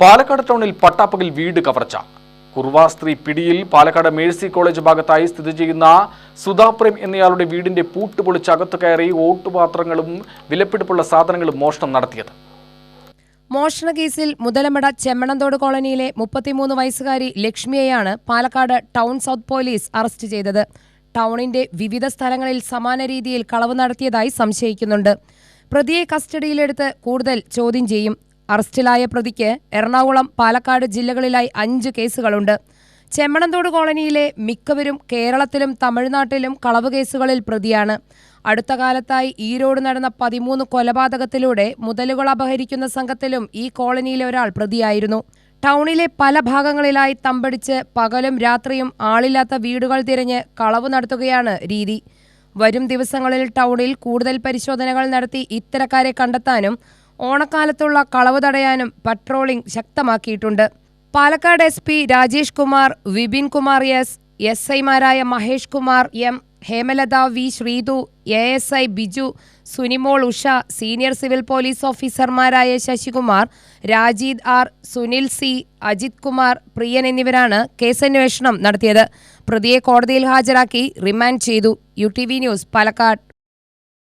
പാലക്കാട് ടൗണിൽ പട്ടാപ്പകിൽ വീട് കവർച്ച. കുർവാ സ്ത്രീ പിടിയിൽ പാലക്കാട് മേഴ്സി കോളേജ് ഭാഗത്തായി സ്ഥിതി ചെയ്യുന്ന സുധാപ്രേം എന്നയാളുടെ വീടിന്റെ പൂട്ട് പൊളിച്ച് അകത്ത് കയറി ഓട്ടുപാത്രങ്ങളും വിലപിടിപ്പുള്ള സാധനങ്ങളും മോഷണം നടത്തിയത്. മോഷണ കേസിൽ മുതലമട ചെമ്മണന്തോട് കോളനിയിലെ മുപ്പത്തിമൂന്ന് വയസ്സുകാരി ലക്ഷ്മിയെയാണ് Palakkad town south police arrest ചെയ്തത്. ടൗണിന്റെ വിവിധ സ്ഥലങ്ങളിൽ സമാന രീതിയിൽ കളവ് നടത്തിയതായി സംശയിക്കുന്നുണ്ട്. പ്രതിയെ കസ്റ്റഡിയിലെടുത്ത് കൂടുതൽ ചോദ്യം ചെയ്യും. അറസ്റ്റിലായ പ്രതിക്ക് എറണാകുളം പാലക്കാട് ജില്ലകളിലായി അഞ്ച് കേസുകളുണ്ട്. ചെമ്മണന്തോട് കോളനിയിലെ മിക്കവരും കേരളത്തിലും തമിഴ്നാട്ടിലും കളവ് കേസുകളിൽ പ്രതിയാണ്. അടുത്ത കാലത്തായി ഈരോട് നടന്ന പതിമൂന്ന് കൊലപാതകത്തിലൂടെ മുതലുകൾ അപഹരിക്കുന്ന സംഘത്തിലും ഈ കോളനിയിലെ ഒരാൾ പ്രതിയായിരുന്നു. ടൗണിലെ പല ഭാഗങ്ങളിലായി തമ്പടിച്ച് പകലും രാത്രിയും ആളില്ലാത്ത വീടുകൾ തിരഞ്ഞ് കളവ് നടത്തുകയാണ് രീതി. വരും ദിവസങ്ങളിൽ ടൗണിൽ കൂടുതൽ പരിശോധനകൾ നടത്തി ഇത്തരക്കാരെ കണ്ടെത്താനും ഓണക്കാലത്തുള്ള കളവ് തടയാനും പട്രോളിംഗ് ശക്തമാക്കിയിട്ടുണ്ട്. Palakkad S P Rajesh Kumar Vipin Kumar S S ഐമാരായ Mahesh Kumar M Hemalatha V Srithu A S I Biju Sunimol Usha senior civil police ഓഫീസർമാരായ ശശികുമാർ രാജീദ് ആർ സുനിൽ സി അജിത് കുമാർ പ്രിയൻ എന്നിവരാണ് കേസന്വേഷണം നടത്തിയത്. പ്രതിയെ കോടതിയിൽ ഹാജരാക്കി റിമാൻഡ് ചെയ്തു. U T V news Palakkad.